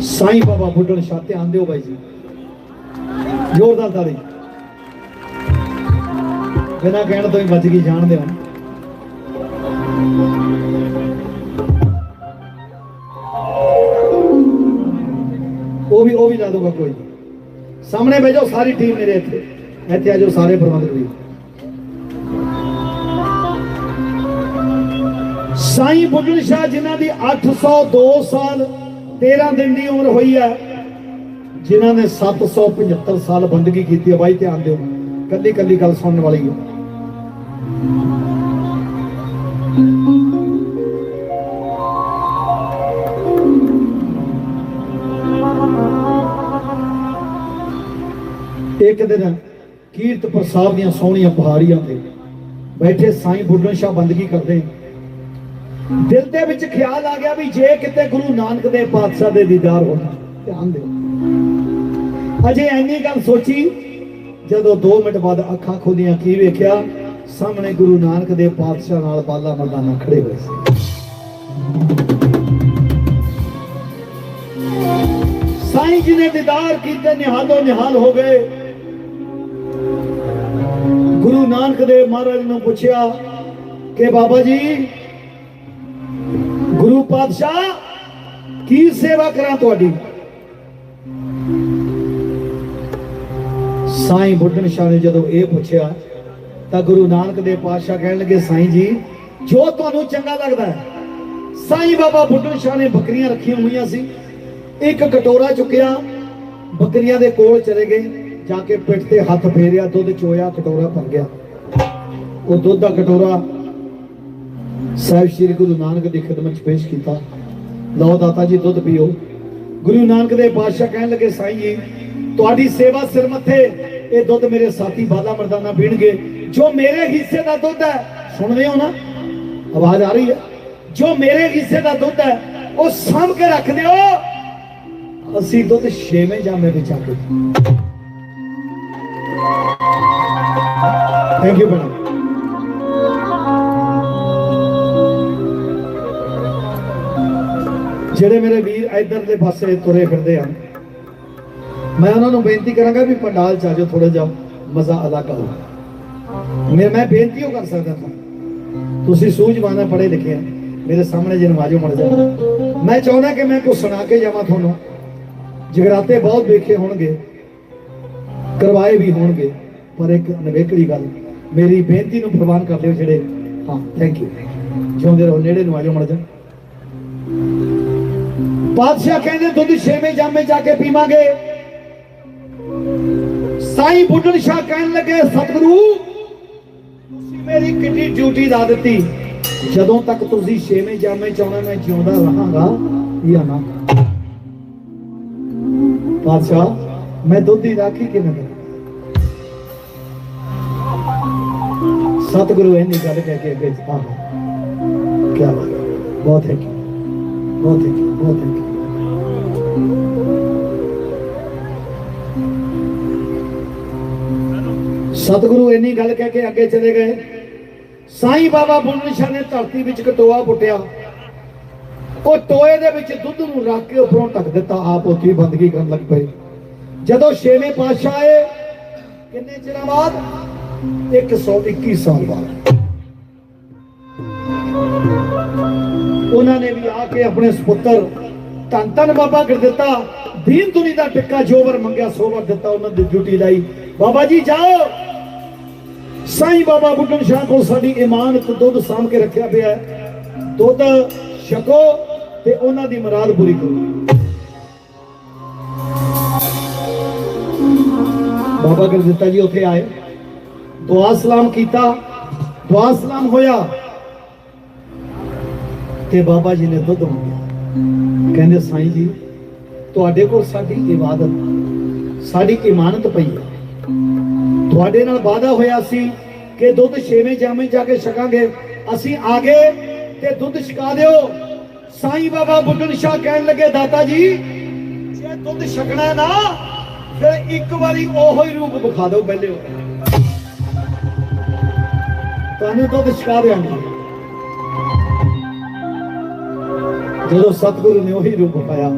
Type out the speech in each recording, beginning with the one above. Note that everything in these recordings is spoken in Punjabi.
ਸਾਈਂ ਬਾਬਾ ਬੁੱਢਣ ਸ਼ਾਹ, ਧਿਆਨ ਦਿਓ ਬਾਈ ਜੀ। ਜ਼ੋਰਦਾਰ ਤਾੜੀ। ਬਿਨਾਂ ਕਹਿਣ ਤੋਂ ਹੀ ਵੱਜ ਗਈ ਜਾਣਦੇ ਹੋ ਉਹ ਵੀ ਉਹ ਵੀ ਲਾ ਦੂੰਗਾ ਕੋਈ। ਸਾਹਮਣੇ ਸਾਹਮਣੇ ਜਾਓ, ਸਾਰੀ ਟੀਮ ਮੇਰੇ ਇੱਥੇ। ਇੱਥੇ ਆ ਜਾਓ, ਸਾਰੇ ਪ੍ਰਬੰਧਕ ਵੀ। ਸਾਈਂ ਬੁੱਢਣ ਸ਼ਾਹ, ਜਿਨ੍ਹਾਂ ਦੀ 802 ਸਾਲ 13 ਦਿਨ ਦੀ ਉਮਰ ਹੋਈ ਹੈ ਜਿਨ੍ਹਾਂ ਨੇ 775 ਸਾਲ ਬੰਦਗੀ ਕੀਤੀ ਹੈ ਬਾਈ, ਧਿਆਨ ਦਿਓ ਕੱਲੀ ਕੱਲੀ ਗੱਲ ਸੁਣਨ ਵਾਲੀ ਹੈ ਇੱਕ ਦਿਨ ਕੀਰਤਪੁਰ ਸਾਹਿਬ ਦੀਆਂ ਸੋਹਣੀਆਂ ਪਹਾੜੀਆਂ ਤੇ ਬੈਠੇ ਸਾਈਂ ਬੁੱਢਣ ਸ਼ਾਹ ਬੰਦਗੀ ਕਰਦੇ ਦਿਲ ਦੇ ਵਿੱਚ ਖਿਆਲ ਆ ਗਿਆ ਵੀ ਜੇ ਕਿਤੇ ਗੁਰੂ ਨਾਨਕ ਦੇ ਪਾਤਸ਼ਾਹ ਦੇ ਦੀਦਾਰ ਹੋਣ, ਧਿਆਨ ਦਿਓ। ਅਜੇ ਐਨੀ ਗੱਲ ਸੋਚੀ, ਜਦੋਂ 2 ਮਿੰਟ ਬਾਅਦ ਅੱਖਾਂ ਖੋਲੀਆਂ, ਕੀ ਵੇਖਿਆ? ਸਾਹਮਣੇ ਗੁਰੂ ਨਾਨਕ ਦੇ ਪਾਤਸ਼ਾਹ ਨਾਲ ਬਾਲਾ ਮਰਦਾਨਾ ਖੜੇ ਹੋਏ ਸੀ। ਸਾਈਂ ਜੀ ਨੇ ਦੀਦਾਰ ਕੀਤੇ, ਨਿਹਾਲੋ, ਨਿਹਾਲ ਹੋ ਗਏ। ਗੁਰੂ ਨਾਨਕ ਦੇਵ ਮਹਾਰਾਜ ਨੂੰ ਪੁੱਛਿਆ ਕਿ ਬਾਬਾ ਜੀ ਗੁਰੂ ਪਾਤਸ਼ਾਹ ਕੀ ਸੇਵਾ ਕਰਾਂ ਤੁਹਾਡੀ? ਸਾਈਂ ਬੁੱਢਣ ਸ਼ਾਹ ਨੇ ਜਦੋਂ ਇਹ ਪੁੱਛਿਆ, ਤਾਂ ਗੁਰੂ ਨਾਨਕ ਦੇਵ ਪਾਤਸ਼ਾਹ ਕਹਿਣ ਲੱਗੇ, ਸਾਈਂ ਜੀ, ਜੋ ਤੁਹਾਨੂੰ ਚੰਗਾ ਲੱਗਦਾ ਹੈ, ਸਾਈਂ ਬਾਬਾ ਬੁੱਢਣ ਸ਼ਾਹ ਨੇ ਬੱਕਰੀਆਂ ਰੱਖੀਆਂ ਹੋਈਆਂ ਸੀ, ਇੱਕ ਕਟੋਰਾ ਚੁੱਕਿਆ, ਬੱਕਰੀਆਂ ਦੇ ਕੋਲ ਚਲੇ ਗਏ, ਜਾ ਕੇ ਪਿੱਠ ਤੇ ਹੱਥ ਫੇਰਿਆ, ਦੁੱਧ ਚੋਇਆ, ਕਟੋਰਾ ਭਰ ਗਿਆ ਉਹ ਦੁੱਧ ਦਾ ਕਟੋਰਾ ਸਾਹਿਬ ਸ੍ਰੀ ਗੁਰੂ ਨਾਨਕ ਦੀ ਖਿਦਮਤ ਚ ਪੇਸ਼ ਕੀਤਾ। ਲਓ ਦਾਤਾ ਜੀ ਦੁੱਧ ਪੀਓ। ਗੁਰੂ ਨਾਨਕ ਦੇ ਪਾਤਸ਼ਾਹ ਕਹਿਣ ਲੱਗੇ, ਸਾਈਂ ਜੀ, ਤੁਹਾਡੀ ਸੇਵਾ ਸਿਰ ਮੱਥੇ, ਇਹ ਦੁੱਧ ਮੇਰੇ ਸਾਥੀ ਬਾਲਾ ਮਰਦਾਨਾ ਪੀਣਗੇ। ਜੋ ਮੇਰੇ ਹਿੱਸੇ ਦਾ ਦੁੱਧ ਹੈ, ਸੁਣਦੇ ਹੋ ਨਾ, ਆਵਾਜ਼ ਆ ਰਹੀ ਹੈ। ਜੋ ਮੇਰੇ ਹਿੱਸੇ ਦਾ ਦੁੱਧ ਹੈ, ਉਹ ਸਾਂਭ ਕੇ ਰੱਖ ਦਿਓ। ਅਸੀਂ ਦੁੱਧ ਛੇਵੇਂ ਜਾਮੇ ਵਿੱਚ ਆ ਕੇ ਥੈਂਕ ਯੂ ਬਣਾ ਜਿਹੜੇ ਮੇਰੇ ਵੀਰ ਇਧਰ ਦੇ ਪਾਸੇ ਤੁਰੇ ਫਿਰਦੇ ਹਨ, ਮੈਂ ਉਹਨਾਂ ਨੂੰ ਬੇਨਤੀ ਕਰਾਂਗਾ ਵੀ ਪੰਡਾਲ ਚ ਆ ਜਾਓ ਥੋੜਾ ਜਿਹਾ ਮਜ਼ਾ ਅਲੱਗ ਕਰੋ। ਮੈਂ ਮੈਂ ਬੇਨਤੀ ਉਹ ਕਰ ਸਕਦਾ ਹਾਂ ਤੁਸੀਂ ਸੂਝਵਾਨ ਪੜ੍ਹੇ ਲਿਖੇ ਆ, ਮੇਰੇ ਸਾਹਮਣੇ ਜਿਹਨੂੰ ਆਜੋ ਮੜ ਜਾ ਮੈਂ ਚਾਹੁੰਦਾ ਕਿ ਮੈਂ ਕੁਝ ਸੁਣਾ ਕੇ ਜਾਵਾਂ ਤੁਹਾਨੂੰ। ਜਗਰਾਤੇ ਬਹੁਤ ਵੇਖੇ ਹੋਣਗੇ, ਕਰਵਾਏ ਵੀ ਹੋਣਗੇ, ਪਰ ਇੱਕ ਨਵੇਕਲੀ ਗੱਲ, ਮੇਰੀ ਬੇਨਤੀ ਨੂੰ ਪ੍ਰਵਾਨ ਕਰ ਲਿਓ ਜਿਹੜੇ ਹਾਂ ਥੈਂਕ ਯੂ ਜਿਉਂਦੇ ਰਹੋ, ਨੇੜੇ ਨੂੰ ਆਜੋ ਮੜ ਜਾ ਪਾਤਸ਼ਾਹ ਕਹਿੰਦੇ ਦੁੱਧ ਛੇਵੇਂ ਜਾਮੇ ਜਾ ਕੇ ਪੀਵਾਂਗੇ। ਸਾਈਂ ਬੁੱਢਣ ਸ਼ਾਹ ਕਹਿਣ ਲੱਗੇ, ਸਤਿਗੁਰੂ, ਤੁਸੀਂ ਮੇਰੀ ਕਿੰਨੀ ਡਿਊਟੀ ਲਾ ਦਿੱਤੀ। ਜਦੋਂ ਤੱਕ ਤੁਸੀਂ ਛੇਵੇਂ ਜਾਮੇ ਚਾਉਣਾ, ਮੈਂ ਜਿਉਂਦਾ ਰਹਾਂਗਾ ਜਾਂ ਨਾ। ਪਾਤਸ਼ਾਹ ਮੈਂ ਦੁੱਧ ਦੀ ਰਾਖੀ ਕਿਵੇਂ ਕਰਾਂ? ਸਤਿਗੁਰੂ ਇਹਨੀ ਗੱਲ ਕਹਿ ਕੇ ਅੱਗੇ ਆਹ ਕੀ ਬਾਤ ਬਹੁਤ ਹੈ ਬਹੁਤ ਹੈ ਬਹੁਤ ਹੈ ਸਤਿਗੁਰੂ ਇੰਨੀ ਗੱਲ ਕਹਿ ਕੇ ਅੱਗੇ ਚਲੇ ਗਏ। ਸਾਈਂ ਬਾਬਾ ਬੁੱਲ੍ਹ ਨੇ ਧਰਤੀ ਵਿੱਚ ਕਟੋਆ ਪੁੱਟਿਆ। ਉਹ ਟੋਏ ਦੇ ਵਿੱਚ ਦੁੱਧ ਨੂੰ ਰੱਖ ਕੇ ਉੱਪਰੋਂ ਢੱਕ ਦਿੱਤਾ। ਆਪ ਉੱਥੇ ਬੰਦਗੀ ਕਰਨ ਲੱਗ ਪਏ। ਜਦੋਂ ਛੇਵੇਂ ਪਾਤਸ਼ਾਹ ਆਏ, ਕਿੰਨੇ ਚਿਰਾਂ ਬਾਅਦ? 121 ਸਾਲ ਬਾਅਦ। ਉਹਨਾਂ ਨੇ ਵੀ ਆ ਕੇ ਆਪਣੇ ਸੁਪੁੱਤਰ ਧੰਨ ਧੰਨ ਬਾਬਾ ਕਰ ਦਿੱਤਾ ਦੀਨ ਦੁਨੀ ਦਾ ਟਿੱਕਾ ਜੋਵਰ ਮੰਗਿਆ ਸੋਵਰ ਦਿੱਤਾ ਉਹਨਾਂ ਦੀ ਡਿਊਟੀ ਲਈ। ਬਾਬਾ ਜੀ ਜਾਓ। ਸਾਈਂ ਬਾਬਾ ਬੁੱਢਣ ਸ਼ਾਹ ਕੋਲ ਸਾਡੀ ਇਮਾਨਤ ਦੁੱਧ ਸਾਂਭ ਕੇ ਰੱਖਿਆ ਪਿਆ ਦੁੱਧ ਛਕੋ ਤੇ ਉਹਨਾਂ ਦੀ ਮਰਾਦ ਪੂਰੀ ਕਰੋ। ਬਾਬਾ ਗੁਰਦਿੱਤਾ ਜੀ ਉੱਥੇ ਆਏ। ਦੁਆ ਸਲਾਮ ਕੀਤਾ। ਦੁਆ ਸਲਾਮ ਹੋਇਆ। ਤੇ ਬਾਬਾ ਜੀ ਨੇ ਦੁੱਧ ਮੰਗਿਆ। ਕਹਿੰਦੇ, ਸਾਈਂ ਜੀ, ਤੁਹਾਡੇ ਕੋਲ ਸਾਡੀ ਇਬਾਦਤ, ਸਾਡੀ ਇਮਾਨਤ ਪਈ। ਹੈ ਤੁਹਾਡੇ ਨਾਲ ਵਾਅਦਾ ਹੋਇਆ ਸੀ ਕਿ ਦੁੱਧ ਛੇਵੇਂ ਜਾਮੇ ਜਾ ਕੇ ਛਕਾਂਗੇ। ਅਸੀਂ ਆ ਗਏ ਤੇ ਦੁੱਧ ਛਕਾ ਦਿਓ। ਸਾਈਂ ਬਾਬਾ ਬੁੱਢਣ ਸ਼ਾਹ ਕਹਿਣ ਲੱਗੇ, ਦਾਤਾ ਜੀ, ਜੇ ਦੁੱਧ ਛਕਣਾ ਨਾ, ਫਿਰ ਇੱਕ ਵਾਰੀ ਉਹੋ ਹੀ ਰੂਪ ਵਿਖਾ ਦਿਓ ਪਹਿਲੇ ਤੁਹਾਨੂੰ ਦੁੱਧ ਛਕਾ ਦਿਆਂਗੇ ਜਦੋਂ ਸਤਿਗੁਰੂ ਨੇ ਉਹੀ ਰੂਪ ਪਾਇਆ,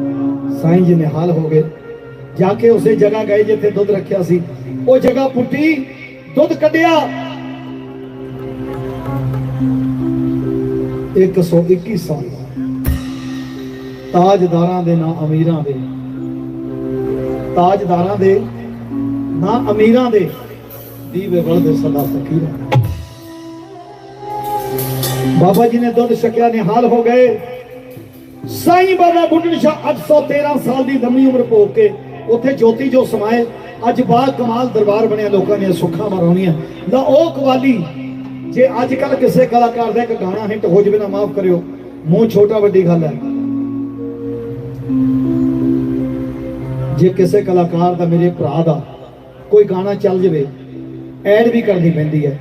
ਸਾਈਂ ਜੀ ਨਿਹਾਲ ਹੋ ਗਏ। ਜਾ ਕੇ ਉਸੇ ਜਗ੍ਹਾ ਗਏ ਜਿੱਥੇ ਦੁੱਧ ਰੱਖਿਆ ਸੀ। ਉਹ ਜਗ੍ਹਾ ਪੁੱਟੀ, ਦੁੱਧ ਕੱਢਿਆ। 121 ਸਾਲ ਤਾਜਦਾਰਾਂ ਦੇ ਨਾ ਅਮੀਰਾਂ ਦੇ। ਤਾਜਦਾਰਾਂ ਦੇ ਨਾ ਅਮੀਰਾਂ ਦੇ। ਦੀਵੇ ਬਲਦੇ ਸਦਾ ਫਕੀਰਾਂ ਬਾਬਾ ਜੀ ਨੇ ਦੁੱਧ ਛਕਿਆ, ਨਿਹਾਲ ਹੋ ਗਏ। ਸਾਈਂ ਬਾਬਾ ਬੁੱਢਣ ਸ਼ਾਹ 813 ਸਾਲ ਦੀ ਲੰਮੀ ਉਮਰ ਭੋਗ ਕੇ ਉੱਥੇ ਜੋਤੀ ਜੋ ਸਮਾਏ। ਅੱਜ ਬਾ ਕਮਾਲ ਦਰਬਾਰ ਬਣਿਆ, ਲੋਕਾਂ ਦੀਆਂ ਸੁੱਖਾਂ ਮਰਾਉਣੀਆਂ ਲਾ ਉਹ ਕਵਾਲੀ, ਜੇ ਅੱਜ ਕੱਲ ਕਿਸੇ ਕਲਾਕਾਰ ਦਾ ਇੱਕ ਗਾਣਾ ਹਿੱਟ ਹੋ ਜਵੇ ਨਾ ਮਾਫ ਕਰਿਓ। ਮੂੰਹ ਛੋਟਾ ਵੱਡੀ ਗੱਲ ਹੈ। ਜੇ ਕਿਸੇ ਕਲਾਕਾਰ ਦਾ ਮੇਰੇ ਭਰਾ ਦਾ ਕੋਈ ਗਾਣਾ ਚੱਲ ਜਵੇ, ਐਡ ਵੀ ਕਰਨੀ ਪੈਂਦੀ ਹੈ।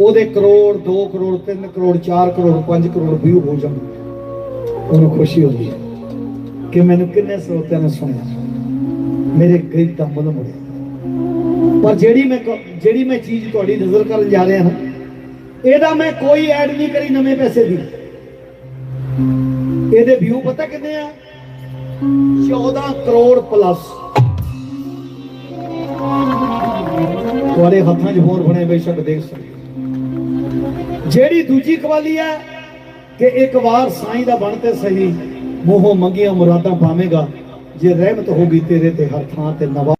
ਉਹਦੇ ਕਰੋੜ 2 ਕਰੋੜ 3 ਕਰੋੜ 4 ਕਰੋੜ 5 ਕਰੋੜ ਵਿਊ ਹੋ ਜਾਣ। ਉਹਨੂੰ ਖੁਸ਼ੀ ਹੋਈ ਕਿ ਮੈਨੂੰ ਕਿੰਨੇ ਸਰੋਤਿਆਂ ਨੇ ਸੁਣਿਆ। ਮੇਰੇ ਗੀਤ ਦਾ ਮੁੱਲ ਮੁੜਿਆ। ਪਰ ਜਿਹੜੀ ਮੈਂ ਜਿਹੜੀ ਮੈਂ ਚੀਜ਼ ਤੁਹਾਡੀ ਨਜ਼ਰ ਕਰਨ ਜਾ ਰਿਹਾ ਹਾਂ, ਇਹਦਾ ਮੈਂ ਕੋਈ ਐਡ ਨਹੀਂ ਕਰੀ ਨਵੇਂ ਪੈਸੇ ਦੀ। ਇਹਦੇ ਵਿਊ ਪਤਾ ਕਿੰਨੇ ਆ? 14 ਕਰੋੜ ਪਲੱਸ ਤੁਹਾਡੇ ਹੱਥਾਂ 'ਚ ਹੋਰ ਬਣੇ ਬੇਸ਼ੱਕ ਦੇਖ ਸਕਦੇ ਜਿਹੜੀ ਦੂਜੀ ਕਵਾਲੀ ਹੈ ਕਿ ਇੱਕ ਵਾਰ ਸਾਈਂ ਦਾ ਬਣ ਤੇ ਸਹੀ, ਮੋਹ ਮੰਗੀਆਂ ਮੁਰਾਦਾਂ ਪਾਵੇਂਗਾ, ਜੇ ਰਹਿਮਤ ਹੋਗੀ ਤੇਰੇ ਤੇ ਹਰ ਥਾਂ ਤੇ ਨਵਾਜ਼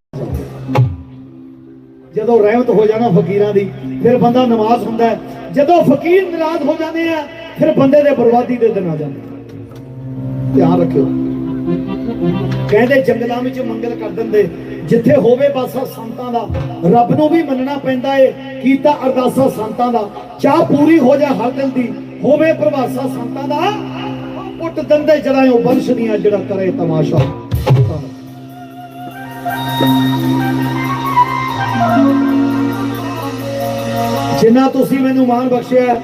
ਜਦੋਂ ਰਹਿਮਤ ਹੋ ਜਾਣਾ ਫਕੀਰਾਂ ਦੀ, ਫਿਰ ਬੰਦਾ ਨਵਾਜ਼ ਹੁੰਦਾ ਜਦੋਂ ਫਕੀਰ ਨਾਰਾਜ਼ ਹੋ ਜਾਂਦੇ ਆ, ਫਿਰ ਬੰਦੇ ਦੇ ਬਰਬਾਦੀ ਦੇ ਦਿਨ ਆ ਜਾਂਦੇ ਧਿਆਨ ਰੱਖਿਓ। ਕਹਿੰਦੇ ਜੰਗਲਾਂ ਵਿੱਚ ਮੰਗਲ ਕਰ ਦਿੰਦੇ, ਜਿੱਥੇ ਹੋਵੇ ਬਾਸਾ ਸੰਤਾਂ ਦਾ, ਰੱਬ ਨੂੰ ਵੀ ਮੰਨਣਾ ਪੈਂਦਾ ਏ ਕੀਤਾ ਅਰਦਾਸਾ ਸੰਤਾਂ ਦਾ। ਚਾਹ ਪੂਰੀ ਹੋ ਜਾ ਹਰ ਦਿਲ ਦੀ ਹੋਵੇ ਪ੍ਰਵਾਸਾ ਸੰਤਾਂ ਦਾ ਪੁੱਟ ਦੰਦੇ ਜੜਾਇਓ ਬੰਸ਼ ਦੀਆਂ ਜਿਹੜਾ ਕਰੇ ਤਮਾਸ਼ਾ। ਜਿੰਨਾ ਤੁਸੀਂ ਮੈਨੂੰ ਮਾਣ ਬਖਸ਼ਿਆ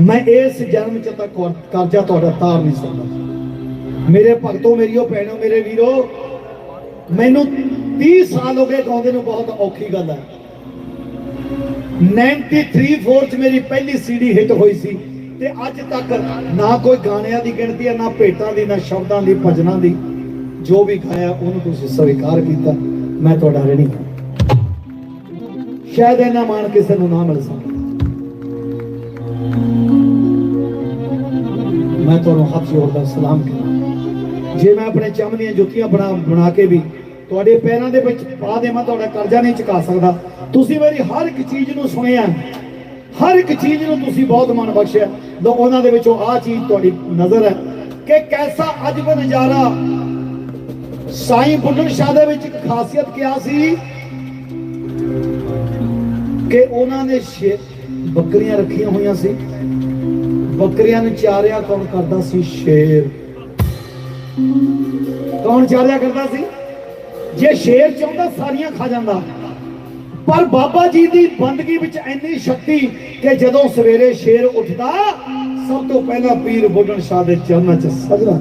ਮੈਂ ਇਸ ਜਨਮ ਚ ਤੱਕ ਕਰਜ਼ਾ ਤੁਹਾਡਾ ਤਾਰ ਨਹੀਂ ਸਕਦਾ। ਮੇਰੇ ਭਗਤੋ ਮੇਰੀਓ ਭੈਣੋ, ਮੇਰੇ ਵੀਰੋ, ਮੈਨੂੰ 30 ਸਾਲ ਹੋ ਗਏ ਗਾਉਂਦੇ ਨੂੰ, ਬਹੁਤ ਔਖੀ ਗੱਲ ਹੈ। 93 4 ਚ ਮੇਰੀ ਪਹਿਲੀ ਸੀਡੀ ਹਿੱਟ ਹੋਈ ਸੀ ਤੇ ਅੱਜ ਤੱਕ ਨਾ ਕੋਈ ਗਾਣਿਆਂ ਦੀ ਗਿਣਤੀ ਹੈ, ਨਾ ਭੇਟਾਂ ਦੀ, ਨਾ ਸ਼ਬਦਾਂ ਦੀ, ਭਜਨਾਂ ਦੀ, ਜੋ ਵੀ ਗਾਇਆ ਉਹਨੂੰ ਤੁਸੀਂ ਸਵੀਕਾਰ ਕੀਤਾ। ਮੈਂ ਤੁਹਾਡਾ ਰਣੀ ਹਾਂ। ਸ਼ਾਇਦ ਇਹਨਾਂ ਮਾਣ ਕਿਸੇ ਨੂੰ ਨਾ ਮਿਲ ਸਕਦਾ ਮੈਂ ਤੁਹਾਨੂੰ ਹੱਥ ਜੋੜਦਾ ਸਲਾਮ ਕਰਦਾ ਜੇ ਮੈਂ ਆਪਣੇ ਚੰਮ ਦੀਆਂ ਜੁੱਤੀਆਂ ਬਣਾ ਬਣਾ ਕੇ ਵੀ ਤੁਹਾਡੇ ਪੈਰਾਂ ਦੇ ਵਿੱਚ ਪਾ ਦੇਵਾਂ, ਤੁਹਾਡਾ ਕਰਜ਼ਾ ਨਹੀਂ ਚੁਕਾ ਸਕਦਾ। ਤੁਸੀਂ ਮੇਰੀ ਹਰ ਇੱਕ ਚੀਜ਼ ਨੂੰ ਸੁਣਿਆ, ਹਰ ਇੱਕ ਚੀਜ਼ ਨੂੰ ਤੁਸੀਂ ਬਹੁਤ ਮਨ ਬਖਸ਼ਿਆ। ਲੋ ਉਹਨਾਂ ਦੇ ਵਿੱਚੋਂ ਆਹ ਚੀਜ਼ ਤੁਹਾਡੀ ਨਜ਼ਰ ਹੈ ਕਿ ਕੈਸਾ ਅਜਬ ਨਜ਼ਾਰਾ। ਸਾਈਂ ਬੁੱਢਣ ਸ਼ਾਹ ਦੇ ਵਿੱਚ ਖਾਸੀਅਤ ਕਿਆ ਸੀ? ਕਿ ਉਹਨਾਂ ਨੇ ਸ਼ੇ- ਬੱਕਰੀਆਂ ਰੱਖੀਆਂ ਹੋਈਆਂ ਸੀ। ਬੱਕਰੀਆਂ ਨੂੰ ਚਾਰਿਆ ਕੌਣ ਕਰਦਾ ਸੀ? ਸ਼ੇਰ। ਕੌਣ ਚਾਰਿਆ ਕਰਦਾ ਸੀ? ਜੇ ਸ਼ੇਰ ਚਾਹੁੰਦਾ, ਸਾਰੀਆਂ ਖਾ ਜਾਂਦਾ। ਪਰ ਬਾਬਾ ਜੀ ਦੀ ਬੰਦਗੀ ਵਿੱਚ ਇੰਨੀ ਸ਼ਕਤੀ ਕਿ ਜਦੋਂ ਸਵੇਰੇ ਸ਼ੇਰ ਉੱਠਦਾ, ਸਭ ਤੋਂ ਪਹਿਲਾਂ ਪੀਰ ਬੁੱਢਣ ਸ਼ਾਹ ਦੇ ਚਰਨਾਂ 'ਚ ਸਜਦਾ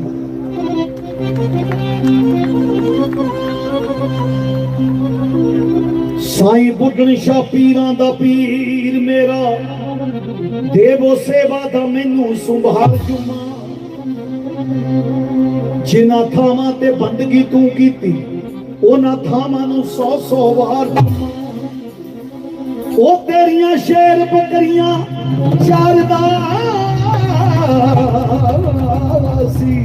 ਸਾਈਂ ਬੁੱਢਣ ਸ਼ਾਹ ਪੀਰਾਂ ਦਾ ਪੀਰ ਮੇਰਾ, ਦੇਵੋ ਸੇਵਾ ਦਾ ਮੈਨੂੰ ਸੰਭਾਲ ਜੁਮਾ। ਜਿਨ੍ਹਾਂ ਥਾਵਾਂ ਤੇ ਬੰਦਗੀ ਤੂੰ ਕੀਤੀ, ਉਹਨਾਂ ਥਾਵਾਂ ਨੂੰ ਸੌ ਸੌ ਵਾਰ ਜੁਮਾ। ਉਹ ਤੇਰੀਆਂ ਸ਼ੇਰ ਬੱਕਰੀਆਂ ਚਾਰਦਾ ਸੀ।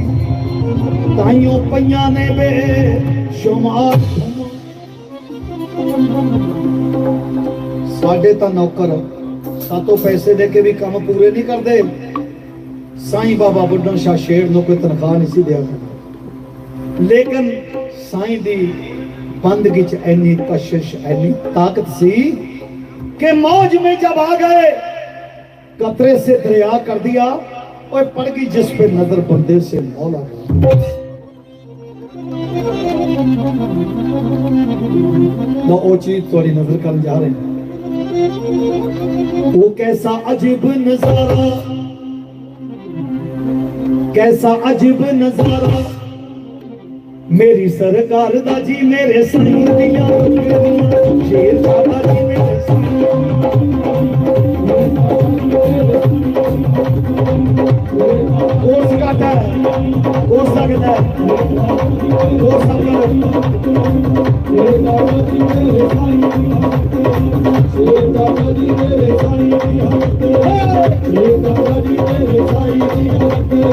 ਤਾਈਓ ਪਈਆਂ ਨੇ ਵੇ ਸ਼ੁਮਾਰ ਸਾਡੇ ਤਾਂ ਨੌਕਰ ਸਾਤੋਂ ਪੈਸੇ ਦੇ ਕੇ ਵੀ ਕੰਮ ਪੂਰੇ ਨਹੀਂ ਕਰਦੇ। ਸਾਈਂ ਬਾਬਾ ਬੁੱਢਣ ਸ਼ਾਹ ਸ਼ੇਰ ਨੂੰ ਕੋਈ ਤਨਖਾਹ ਨਹੀਂ ਸੀ ਦਿਆ। ਲੇਕਿਨ ਸਾਈਂ ਦੀ ਬੰਦਗੀ ਚ ਐਨੀ ਕਸ਼ਿਸ਼ ਐਨੀ ਤਾਕਤ ਸੀ कि मौज में जब आ गए, कतरे से दरिया कर दिया और पड़ गई जिस पे नज़र बंदे से मौला ना वो चीज़ थोड़ी नज़र कर जा रहे वो कैसा अजीब नज़ारा, कैसा अजीब नज़ारा। मेरी सरकार दा जी मेरे संग दिया। ਕੋਰਸ ਸਕਦਾ ਹੈ ਕੋਰਸ ਸਕਦਾ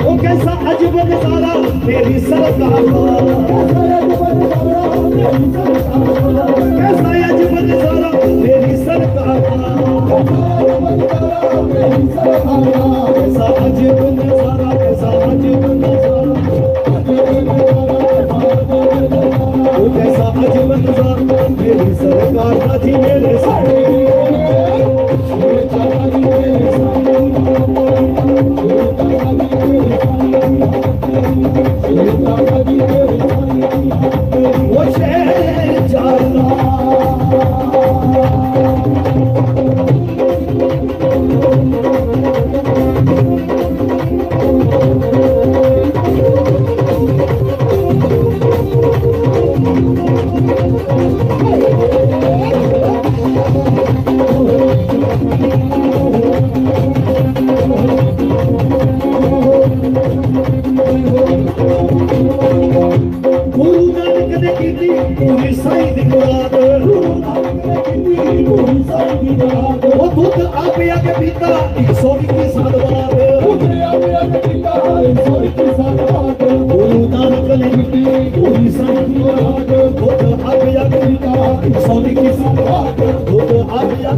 ਉਹ ਕੈਸਾ ਅਜਬ ਨਜ਼ਾਰਾ ਮੇਰੀ ਸਰਕਾਰ ਕੈਸਾ ਅਜਬ ਨਜ਼ਾਰਾ ਮੇਰੀ ਸਰਕਾਰ ਕੈਸਾ सरकार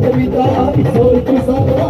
تويدا سورج ساڈ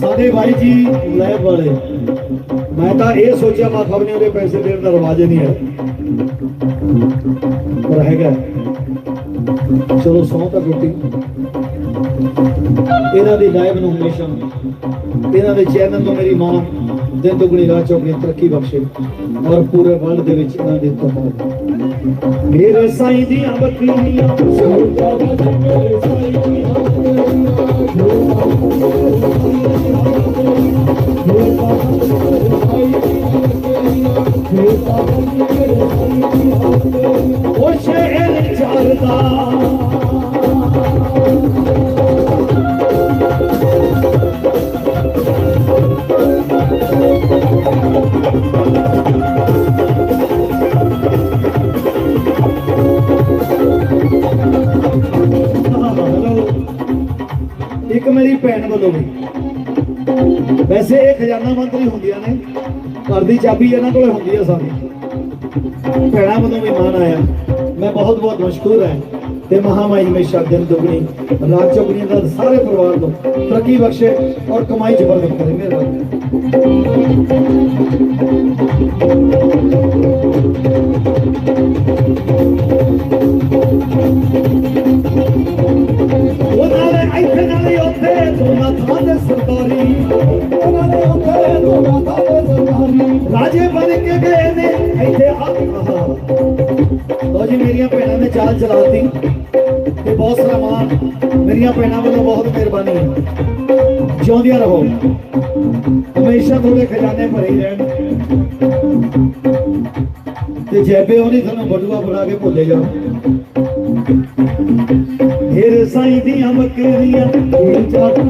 ਸਾਡੇ ਭਾਈ ਜੀ ਲੈ ਵਾਲੇ, ਮੈਂ ਤਾਂ ਇਹ ਸੋਚਿਆ ਮਾ ਖਬਰ ਨਹੀਂ ਉਹਦੇ ਪੈਸੇ ਦੇਣ ਦਾ ਰਿਵਾਜ ਹੀ ਨਹੀਂ ਹੈ। ਪਰ ਹੈਗਾ। ਚਲੋ ਸੌਂ ਤੱਕ ਰੋਟੀ। ਇਹਨਾਂ ਦੀ ਲਾਈਵ ਨੂੰ ਹਮੇਸ਼ਾ ਇਹਨਾਂ ਦੇ ਚੈਨਲ ਤੋਂ ਮੇਰੀ ਮਾਂ ਦਿਨ ਦੁਗਣੀ ਰਾਤ ਚੌਗਣੀ ਤਰੱਕੀ ਬਖਸ਼ੇ ਔਰ ਪੂਰੇ ਵਰਲਡ ਦੇ ਵਿੱਚ ਇਹਨਾਂ ਦੇ ਤਮਾਮ ਮੇਰੇ ਸਾਈਂ ਦੀਆਂ ਬੱਕਰੀਆਂ ਉਹ ਸ਼ਹਿਰ ਚੱਲਦਾ ਖਜ਼ਾਨਾ ਮੰਤਰੀ ਹੁੰਦੀਆਂ ਨੇ। ਘਰ ਦੀ ਚਾਬੀ ਇਹਨਾਂ ਕੋਲੇ ਹੁੰਦੀ ਹੈ ਸਾਰੀ। ਭੈਣਾਂ ਵੱਲੋਂ ਵੀ ਮਾਨ ਆਇਆ। ਮੈਂ ਬਹੁਤ ਬਹੁਤ ਮਸ਼ਕੂਰ ਹਾਂ। ਤੇ ਮਹਾਮਾਈ ਹਮੇਸ਼ਾ ਦਿਨ ਦੁਗਣੀ, ਰਾਤ ਚੌਗਣੀ ਦਾ ਸਾਰੇ ਪਰਿਵਾਰ ਨੂੰ ਤਰੱਕੀ ਬਖਸ਼ੇ ਔਰ ਕਮਾਈ ਚ ਬਰਕਤ ਕਰੇ। ਮਿਹਰਬਾਨੀ। ਚਾਲ ਚਲਾਤੀ ਤੇ ਬਹੁਤ ਸਾਰਾ ਮਾਣ ਮੇਰੀਆਂ ਭੈਣਾਂ ਵੱਲੋਂ ਬਹੁਤ ਮਿਹਰਬਾਨੀ। ਹੈ ਜਿਉਂਦੀਆਂ ਰਹੋ। ਹਮੇਸ਼ਾ ਤੁਹਾਡੇ ਖਜ਼ਾਨੇ ਭਰੇ ਰਹਿਣ। ਤੇ ਜੈਬੇ ਉਹਨੇ ਤੁਹਾਨੂੰ ਬਟੂਆ ਬਣਾ ਕੇ ਭੁੱਲੇ ਜਾਓ। ਢੇਰ ਸਾਈ ਦੀਆਂ ਬੱਕਰੀਆਂ ਢੇਰ ਚਾਟਾ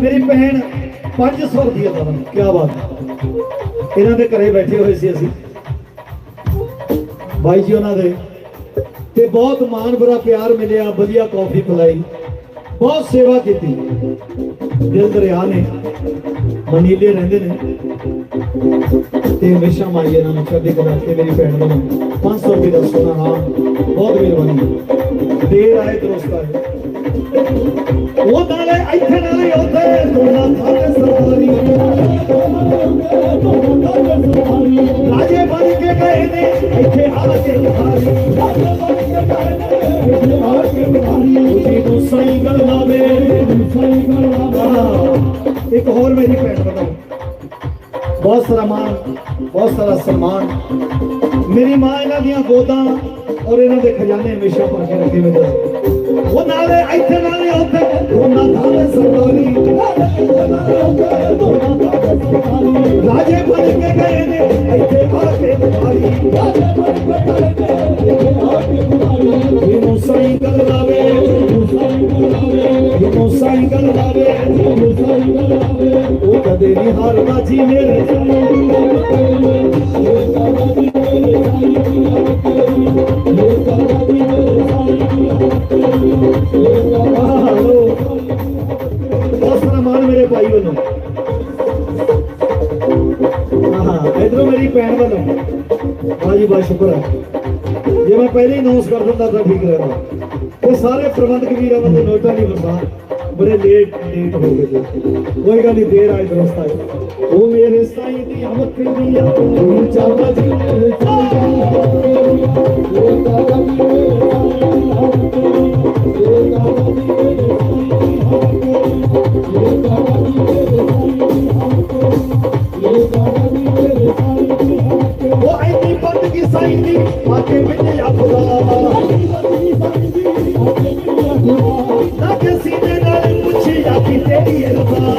ਮੇਰੀ ਭੈਣ 500 ਰੁਪਏ ਦਾ ਕੀ ਬਾਤ ਇਹਨਾਂ ਦੇ ਘਰੇ ਬੈਠੇ ਹੋਏ ਸੀ ਅਸੀਂ। ਬਾਈ ਜੀ ਉਹਨਾਂ ਦੇ। ਤੇ ਬਹੁਤ ਮਾਣ, ਬੜਾ ਪਿਆਰ ਮਿਲਿਆ, ਵਧੀਆ ਕਾਫੀ ਪਿਲਾਈ। ਬਹੁਤ ਸੇਵਾ ਕੀਤੀ। ਦਿਲ ਦਰਿਆ ਨੇ, ਮਨੀਲੇ ਰਹਿੰਦੇ ਨੇ। ਤੇ ਹਮੇਸ਼ਾ ਮਾਈ ਇਹਨਾਂ ਕਦੇ ਕਦਾ ਮੇਰੀ ਭੈਣ ਨੂੰ। 500 ਰੁਪਏ ਦਾ ਸੋਨਾ, ਹਾਂ, ਬਹੁਤ ਮਿਹਰਬਾਨੀ। ਦੇਰ ਆਏ ਦਰਸਤ ਆਏ ਉਹ ਨਾਲੇ ਇੱਥੇ ਨਾਲੇ ਉੱਥੇ ਦੋਨਾਂ ਥਾਂ ਸਰਦਾਰੀ ਰਾਜੇ ਬਣ ਕੇ ਗਏ ਨੇ, ਇੱਥੇ ਆ ਕੇ ਬਹਾਰੀ ਤੁਸੀਂ ਨੂੰ ਸਹੀ ਗੱਲ ਲਾਵੇ ਸਹੀ ਗੱਲ ਇੱਕ ਹੋਰ ਮੇਰੀ ਭੈਣ ਬਤਾਓ। ਬਹੁਤ ਸਾਰਾ ਮਾਣ, ਬਹੁਤ ਸਾਰਾ ਸਨਮਾਨ। ਮੇਰੀ ਮਾਂ ਇਹਨਾਂ ਦੀਆਂ ਗੋਦਾਂ ਔਰ ਇਹਨਾਂ ਦੇ ਖਜ਼ਾਨੇ ਹਮੇਸ਼ਾ ਭਰ ਕੇ ਰੱਖੇ ਹੋਏ ਨੇ ਉਹ ਨਾਲੇ ਇੱਥੇ ਨਾਲੇ ਉੱਥੇ ਦੋਨਾਂ ਥਾਂ ਸਰਦਾਰੀ। ਰਾਜੇ ਬਣ ਕੇ ਗਏ ਨੇ, ਇੱਥੇ ਆ ਕੇ ਬਹਾਰੀ ਇਹਨੂੰ ਸਹੀ ਗੱਲ ਲਾਵੇ ਇਹਨੂੰ ਸਹੀ ਲਾਵੇ, ਉਹ ਕਦੇ ਨਹੀਂ ਹਾਰਦਾ ਜੀ ਮੇਰੇ ਸ਼ੁਕਰ ਹੈ ਜੇ ਮੈਂ ਪਹਿਲੇ ਹੀ ਅਨਾਉਂਸ ਕਰ ਦਿੰਦਾ ਤਾਂ ਠੀਕ ਰਹਿੰਦਾ। ਇਹ ਸਾਰੇ ਪ੍ਰਬੰਧਕ ਵੀਰਾਂ ਵੱਲੋਂ ਨੋਟਾਂ ਨਹੀਂ ਵਰਸਾ ਬੜੇ ਲੇਟ ਲੇਟ ਹੋ ਗਏ ਜੀ। ਕੋਈ ਗੱਲ ਨਹੀਂ, ਦੇਰ ਆਏ ਦਰਸਤ ਆਏ। ਉਹ ਮੇਰੇ ਸਾਈਂ ਦੀ ਅਮਕ ਆ ਤੂੰ ਜੀ ਮੇਰੇ ਉਹ ਬੰਦਗੀ ਸਾਈਂ ਦੀ ਆਕੇ ਵਿੱਚ ਆਪਦਾ ਨਾ ਕਿ ਸੀਨੇ ਨਾਲ ਪੁੱਛਿਆ ਕਿ ਤੇਰੀ ਅਰਜ਼ਾ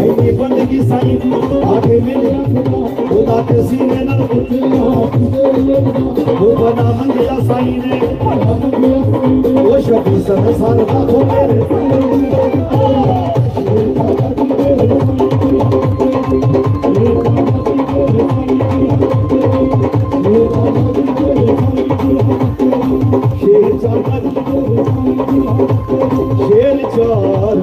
ਐਨੀ ਬੰਦਗੀ ਸਾਈਂ ਦੀ ਆਕੇ ਮਿਲਿਆ ਉਹਦਾ ਕਿ ਸੀਨੇ ਨਾਲ ਪੁੱਛਿਆ ਉਹ ਬਣਾ ਮੰਗਿਆ ਸਾਈਂ ਨੇ ਉਹ ਸ਼ਬੀ ਸੰਸਾਰ ਦਾ ਹੋ। ਮੇਰੇ চর